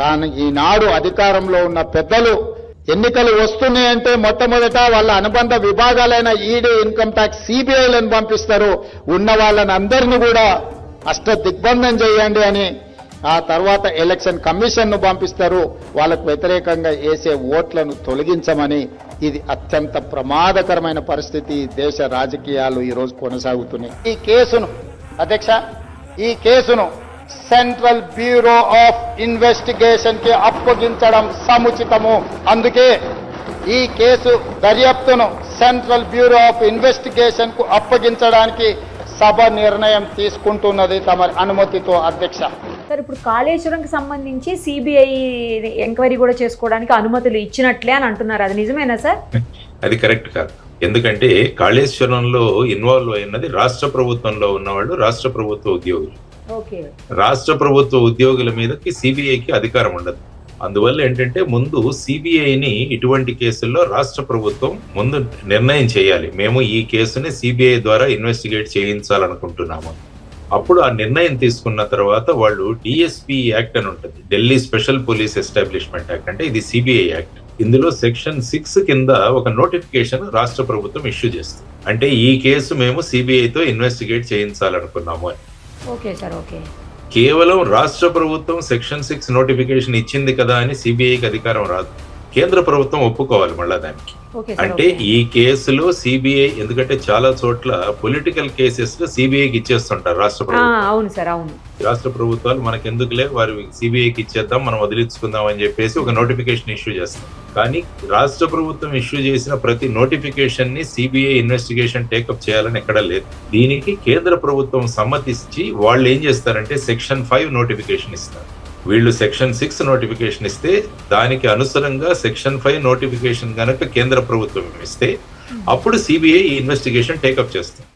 కానీ ఈనాడు అధికారంలో ఉన్న పెద్దలు ఎన్నికలు వస్తున్నాయంటే మొట్టమొదట వాళ్ళ అనుబంధ విభాగాలైన ఈడీ ఇన్కమ్ ట్యాక్స్ సిబిఐలను పంపిస్తారు. ఉన్న వాళ్ళని అందరినీ కూడా అష్ట దిగ్బంధం చేయండి అని ఆ తర్వాత ఎలక్షన్ కమిషన్ను పంపిస్తారు. వాళ్ళకు వ్యతిరేకంగా వేసే ఓట్లను తొలగించమని ఇది అత్యంత ప్రమాదకరమైన పరిస్థితి దేశ రాజకీయాలు ఈరోజు కొనసాగుతున్నాయి. ఈ కేసును అధ్యక్ష ఈ కేసును సెంట్రల్ బ్యూరో ఆఫ్ ఇన్వెస్టిగేషన్కి అప్పగించడం సముచితము. అందుకే ఈ కేసు దర్యాప్తును సెంట్రల్ బ్యూరో ఆఫ్ ఇన్వెస్టిగేషన్కు అప్పగించడానికి సభ నిర్ణయం తీసుకుంటున్నది తమ అనుమతితో అధ్యక్ష. సార్ ఇప్పుడు కాళేశ్వరంకి సంబంధించి సిబిఐ ఎంక్వైరీ కూడా చేసుకోవడానికి అనుమతులు ఇచ్చినట్లే అని అంటున్నారు. అది నిజమేనా సార్? అది కరెక్ట్ కాదు. ఎందుకంటే కాళేశ్వరంలో ఇన్వాల్వ్ అయినది రాష్ట్ర ప్రభుత్వంలో ఉన్నవాళ్ళు రాష్ట్ర ప్రభుత్వ ఉద్యోగులు. రాష్ట్ర ప్రభుత్వ ఉద్యోగుల మీదకి సిబిఐకి అధికారం ఉండదు. అందువల్ల ఏంటంటే ముందు సిబిఐని ఇటువంటి కేసుల్లో రాష్ట్ర ప్రభుత్వం ముందు నిర్ణయం చేయాలి. మేము ఈ కేసుని సిబిఐ ద్వారా ఇన్వెస్టిగేట్ చేయించాలనుకుంటున్నాము. అప్పుడు ఆ నిర్ణయం తీసుకున్న తర్వాత వాళ్ళు డిఎస్పి యాక్ట్ అని ఉంటుంది. Delhi special police establishment act అంటే ఇది సిబిఐ యాక్ట్. ఇందులో సెక్షన్ సిక్స్ కింద ఒక నోటిఫికేషన్ రాష్ట్ర ప్రభుత్వం ఇష్యూ చేస్తుంది. అంటే ఈ కేసు మేము సిబిఐతో ఇన్వెస్టిగేట్ చేయించాలనుకున్నాము అని. Okay sir okay. కేవలం రాష్ట్ర ప్రభుత్వం సెక్షన్ సిక్స్ నోటిఫికేషన్ ఇచ్చింది కదా అని సిబిఐకి అధికారం రాదు. కేంద్ర ప్రభుత్వం ఒప్పుకోవాలి మళ్ళా దానికి. అంటే. ఈ కేసులో సిబిఐ ఎందుకంటే చాలా చోట్ల పొలిటికల్ కేసెస్లో సిబిఐకి ఇచ్చేస్తుంటారు రాష్ట్ర ప్రభుత్వం. రాష్ట్ర ప్రభుత్వాలు మనకెందుకులే వారి సిబిఐకి ఇచ్చేద్దాం మనం వదిలించుకుందాం అని చెప్పేసి ఒక నోటిఫికేషన్ ఇష్యూ చేస్తాం. కానీ రాష్ట్ర ప్రభుత్వం ఇష్యూ చేసిన ప్రతి నోటిఫికేషన్ని సిబిఐ ఇన్వెస్టిగేషన్ టేకప్ చేయాలని ఎక్కడ లేదు. దీనికి కేంద్ర ప్రభుత్వం సమ్మతించి వాళ్ళు ఏం చేస్తారంటే సెక్షన్ ఫైవ్ నోటిఫికేషన్ ఇస్తారు. వీళ్ళు సెక్షన్ సిక్స్ నోటిఫికేషన్ ఇస్తే దానికి అనుసరంగా సెక్షన్ ఫైవ్ నోటిఫికేషన్ గనక కేంద్ర ప్రభుత్వం ఇస్తే అప్పుడు సిబిఐ ఈ ఇన్వెస్టిగేషన్ టేకప్ చేస్తుంది.